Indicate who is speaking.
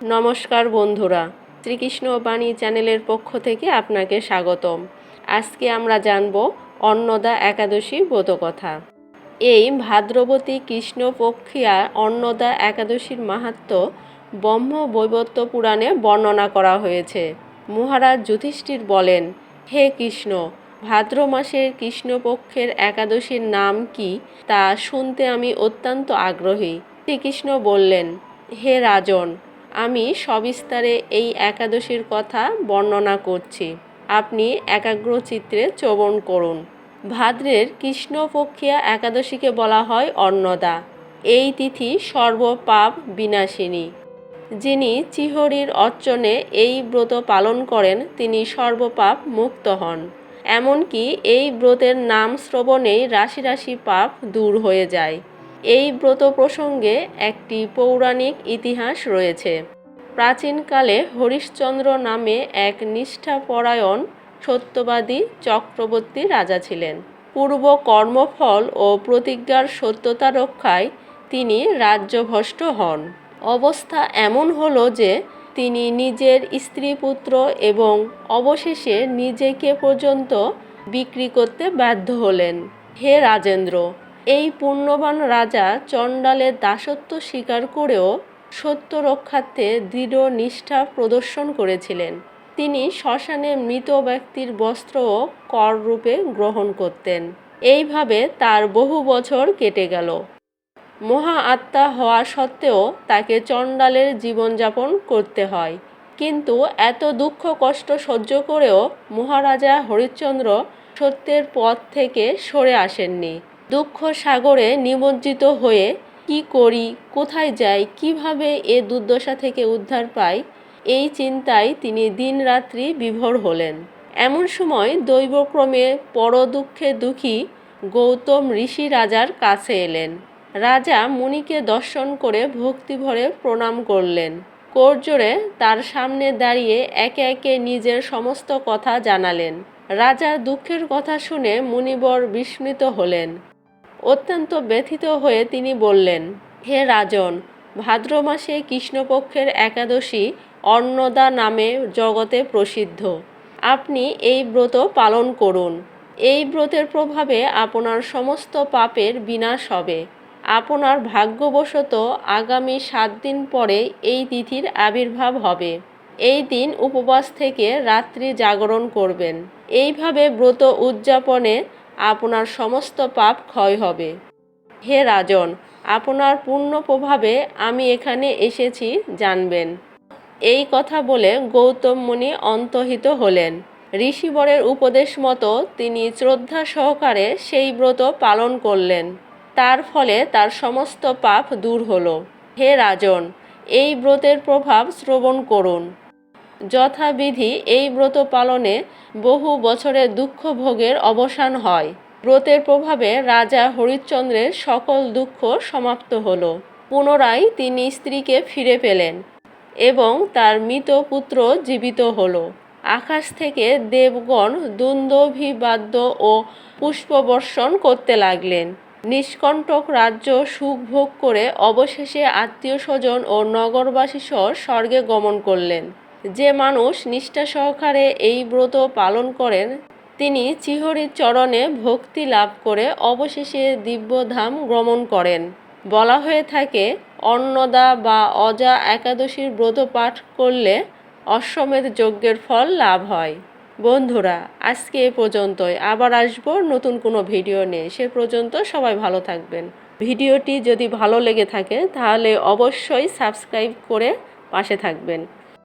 Speaker 1: নমস্কার বন্ধুরা, শ্রীকৃষ্ণ বাণী চ্যানেলের পক্ষ থেকে আপনাকে স্বাগতম। আজকে আমরা জানব অন্নদা একাদশী ব্রতকথা। এই ভাদ্রবতী কৃষ্ণপক্ষিয়া অন্নদা একাদশীর মাহাত্ম্য ব্রহ্ম বৈবত্য পুরাণে বর্ণনা করা হয়েছে। মহারাজ যুধিষ্ঠির বলেন, হে কৃষ্ণ, ভাদ্র মাসের কৃষ্ণপক্ষের একাদশীর নাম কি তা শুনতে আমি অত্যন্ত আগ্রহী। শ্রীকৃষ্ণ বললেন, হে রাজন আমি সবিস্তারে এই একাদশীর কথা বর্ণনা করছি। আপনি একাগ্র চিত্রে শ্রবণ করুন। ভাদ্রের কৃষ্ণপক্ষিয়া একাদশীকে বলা হয় অন্নদা। এই তিথি সর্বপাপ বিনাশিনী। যিনি চিহরির অর্চনে এই ব্রত পালন করেন, তিনি সর্বপাপ মুক্ত হন। এমনকি এই ব্রতের নাম শ্রবণেই রাশি রাশি পাপ দূর হয়ে যায়। এই ব্রত প্রসঙ্গে একটি পৌরাণিক ইতিহাস রয়েছে। প্রাচীনকালে হরিশ্চন্দ্র নামে এক নিষ্ঠাপরায়ণ, সত্যবাদী, চক্রবর্তী রাজা ছিলেন। পূর্ব কর্মফল ও প্রতিজ্ঞার সত্যতা রক্ষায় তিনি রাজ্যভ্রষ্ট হন। অবস্থা এমন হলো যে, তিনি নিজের স্ত্রী পুত্র এবং অবশেষে নিজেকে পর্যন্ত বিক্রি করতে বাধ্য হলেন। হে রাজেন্দ্র এই পুণ্যবান রাজা চণ্ডালের দাসত্ব স্বীকার করেও সত্য রক্ষার্থে দৃঢ় নিষ্ঠা প্রদর্শন করেছিলেন। তিনি শ্মশানে মৃত ব্যক্তির বস্ত্রও কর রূপে গ্রহণ করতেন। এইভাবে তার বহু বছর কেটে গেল। মহা আত্মা হওয়া সত্ত্বেও তাকে চণ্ডালের জীবনযাপন করতে হয়। কিন্তু এত দুঃখ কষ্ট সহ্য করেও মহারাজা হরিশ্চন্দ্র সত্যের পথ থেকে সরে আসেননি। দুঃখ সাগরে নিমজ্জিত হয়ে কি করি, কোথায় যাই, কীভাবে এ দুর্দশা থেকে উদ্ধার পাই, এই চিন্তায় তিনি দিনরাত্রি বিভোর হলেন। এমন সময় দৈবক্রমে পর দুঃখে গৌতম ঋষি রাজার কাছে এলেন। রাজা মুনিকে দর্শন করে ভক্তিভরে প্রণাম করলেন। করজোড়ে তার সামনে দাঁড়িয়ে একে একে নিজের সমস্ত কথা জানালেন। রাজার দুঃখের কথা শুনে মুনিবর বিস্মিত হলেন। অত্যন্ত ব্যথিত হয়ে তিনি বললেন, হে রাজন, ভাদ্র মাসে কৃষ্ণপক্ষের একাদশী অন্নদা নামে জগতে প্রসিদ্ধ। আপনি এই ব্রত পালন করুন। এই ব্রতের প্রভাবে আপনার সমস্ত পাপের বিনাশ হবে। আপনার ভাগ্যবশত আগামী সাত দিন পরে এই তিথির আবির্ভাব হবে। এই দিন উপবাস থেকে রাত্রি জাগরণ করবেন। এইভাবে ব্রত উদযাপনে আপনার সমস্ত পাপ ক্ষয় হবে। হে রাজন, আপনার পূর্ণ প্রভাবে আমি এখানে এসেছি, জানবেন। এই কথা বলে গৌতম মুনি অন্তহিত হলেন। ঋষিবরের উপদেশ মতো তিনি শ্রদ্ধা সহকারে সেই ব্রত পালন করলেন। তার ফলে তার সমস্ত পাপ দূর হলো। হে রাজন, এই ব্রতের প্রভাব শ্রবণ করুন। যথাবিধি এই ব্রত পালনে বহু বছরের দুঃখ ভোগের অবসান হয়। ব্রতের প্রভাবে রাজা হরিশ্চন্দ্রের সকল দুঃখ সমাপ্ত হল। পুনরায় তিনি স্ত্রীকে ফিরে পেলেন এবং তার মৃত পুত্র জীবিত হল। আকাশ থেকে দেবগণ দ্বন্দ্বাভিবাদ্য ও পুষ্পবর্ষণ করতে লাগলেন। নিষ্কণ্টক রাজ্য সুখ ভোগ করে অবশেষে আত্মীয় স্বজন ও নগরবাসী সহ স্বর্গে গমন করলেন। যে মানুষ নিষ্ঠা সহকারে এই ব্রত পালন করেন, তিনি চিহরির চরণে ভক্তি লাভ করে অবশেষে দিব্যধাম গমন করেন। বলা হয়ে থাকে, অন্নদা বা অজা একাদশীর ব্রত পাঠ করলে অশ্বমেধ যজ্ঞের ফল লাভ হয়। বন্ধুরা, আজকে এ পর্যন্তই। আবার আসব নতুন কোনো ভিডিও নিয়ে। সে পর্যন্ত সবাই ভালো থাকবেন। ভিডিওটি যদি ভালো লেগে থাকে, তাহলে অবশ্যই সাবস্ক্রাইব করে পাশে থাকবেন।